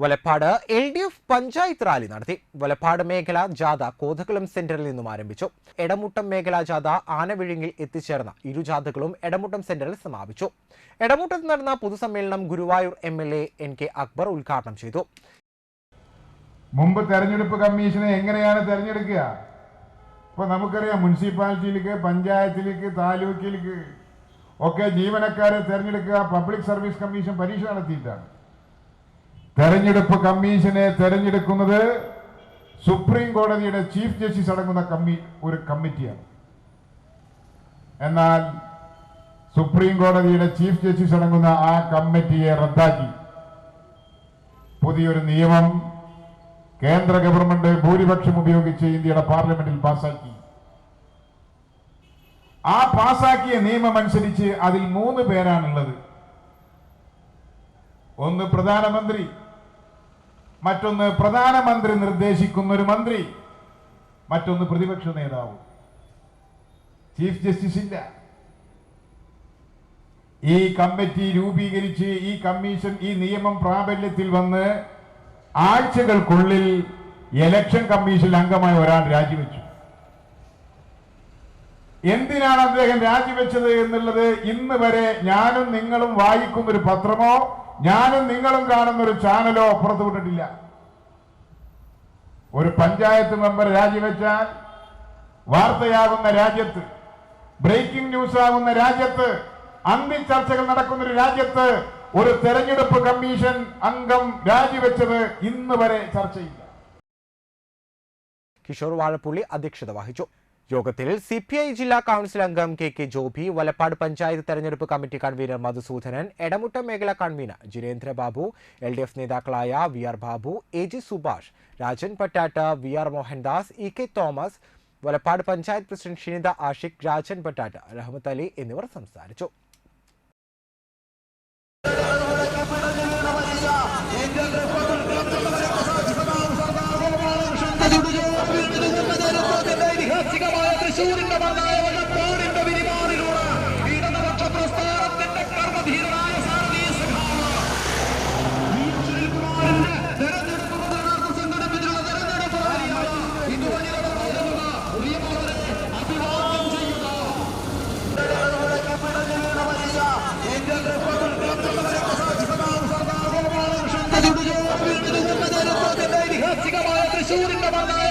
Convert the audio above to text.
Valappad L D F panchayat rally നടത്തി. വലപ്പാട് മേഖല ജാഥ കോതകുളം സെന്ററിൽ നിന്നും ആരംഭിച്ചു. എടമുട്ടം മേഖല ജാഥ ആനവിഴുങ്ങിൽ എത്തിച്ചേർന്ന ഇരു ജാഥകളും എടമുട്ടം സെന്ററിൽ സമാപിച്ചു. എടമുട്ടത്ത് നടന്ന പൊതുസമ്മേളനം Guruvayur M L A N K Akbar ഉദ്ഘാടനം ചെയ്തു. മുമ്പ് തെരഞ്ഞെടുപ്പ് കമ്മീഷനെ എങ്ങനെയാണ് തെരഞ്ഞെടുക്കുക? ഇപ്പൊ നമുക്കറിയാം മുനിസിപ്പാലിറ്റിയിലേക്ക് പഞ്ചായത്തിലേക്ക് താലൂക്കിലേക്ക് ഒക്കെ ജീവനക്കാരെ തെരഞ്ഞെടുക്കുക. പബ്ലിക് സർവീസ് കമ്മീഷൻ പരീക്ഷ നടത്തിയിട്ടാണ്. തെരഞ്ഞെടുപ്പ് കമ്മീഷനെ തെരഞ്ഞെടുക്കുന്നത് സുപ്രീം കോടതിയുടെ ചീഫ് ജസ്റ്റിസ് അടങ്ങുന്ന കമ്മി ഒരു കമ്മിറ്റിയാണ്. എന്നാൽ സുപ്രീം കോടതിയുടെ ചീഫ് ജസ്റ്റിസ് അടങ്ങുന്ന ആ കമ്മിറ്റിയെ റദ്ദാക്കി. പുതിയൊരു നിയമം കേന്ദ്ര ഗവൺമെന്റ് ഭൂരിപക്ഷം ഉപയോഗിച്ച് ഇന്ത്യയുടെ പാർലമെന്റിൽ പാസാക്കി ആ പാസാക്കിയ നിയമം അനുസരിച്ച് അതിൽ മൂന്ന് പേരാണുള്ളത്. ഒന്ന് പ്രധാനമന്ത്രി മറ്റൊന്ന് പ്രധാനമന്ത്രി നിർദ്ദേശിക്കുന്ന ഒരു മന്ത്രി മറ്റൊന്ന് പ്രതിപക്ഷ നേതാവ്. ചീഫ് ജസ്റ്റിസ് ഇല്ല. ഈ കമ്മിറ്റി രൂപീകരിച്ച് ഈ കമ്മീഷൻ ഈ നിയമം പ്രാബല്യത്തിൽ വന്ന് ആഴ്ചകൾക്കുള്ളിൽ എലക്ഷൻ കമ്മീഷൻ അംഗമായ ഒരാൾ രാജിവെച്ചു. എന്തിനാണ് അദ്ദേഹം രാജിവെച്ചത് എന്നുള്ളത് ഇന്ന് വരെ ഞാനും നിങ്ങളും വായിക്കുന്ന ഒരു പത്രമോ ഞാനും നിങ്ങളും കാണുന്ന ഒരു ചാനലോ പുറത്തുവിട്ടിട്ടില്ല ഒരു പഞ്ചായത്ത് മെമ്പർ രാജിവെച്ചാൽ വാർത്തയാകുന്ന രാജ്യത്ത് ബ്രേക്കിംഗ് ന്യൂസ് ആകുന്ന രാജ്യത്ത് അന്തിച്ചർച്ചകൾ നടക്കുന്ന ഒരു രാജ്യത്ത് ഒരു തെരഞ്ഞെടുപ്പ് കമ്മീഷൻ അംഗം രാജിവെച്ചത് ഇന്ന് വരെ ചർച്ചയില്ല. കിഷോർ വാഴപ്പുള്ളി അധ്യക്ഷത വഹിച്ചു. യോഗത്തിൽ സി പി ഐ ജില്ലാ കൗൺസിൽ അംഗം കെ കെ ജോബി വലപ്പാട് പഞ്ചായത്ത് തെരഞ്ഞെടുപ്പ് കമ്മിറ്റി കൺവീനർ മധുസൂദനൻ എടമുട്ടം മേഖല convener Jirendra Babu L D F നേതാക്കളായ V R Babu A G Subhash Rajan Pattatta V R Mohandas E K Thomas Valappad panchayat president Shinitha Ashiq Rajan Pattatt Rahmath Ali എന്നിവർ സംസാരിച്ചു. ഐതിഹാസികമായ തൃശൂരിന്റെ മണ്ണായ വല്ലപ്പാടിന്റെ വിരിമാറിലൂടെ ഇടതുപക്ഷ പ്രസ്ഥാനത്തിന്റെ കർമ്മധീരനായ സാരഥി സഖാവ്. V. സുനിൽകുമാറിന്റെ തെരഞ്ഞെടുപ്പ് പ്രചരണാർത്ഥം സംഘടിപ്പിച്ചിട്ടുള്ള തെരഞ്ഞെടുപ്പ് റാലിയാണ് ഇതുവഴി നടന്നുവരുന്നത് പ്രിയമുള്ളവരെ അഭിവാദ്യം ചെയ്യുക. ഐതിഹാസികമായ തൃശൂരിന്റെ മണ്ണായ